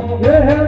Yeah.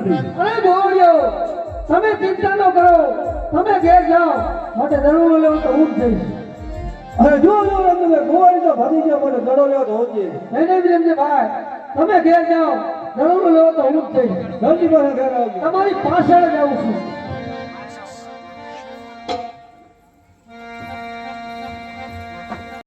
હતી અરે બોલ્યો તમે ચિંતા ન કરો. તમે ઘેર જાઓ. માટે દરવું લેવો તો હું જ જઈશ. અરે જો જો તમે ગોવાળી તો ભાગી ગયો મને દડો લેવો તો હોજે નહીં નહીં ભાઈ તમે ઘેર જાઓ. દરવું લેવો તો હું જ જઈશ. જલ્દી પાસે ઘેર આવજો. તમારી પાછળ જ આવું છું.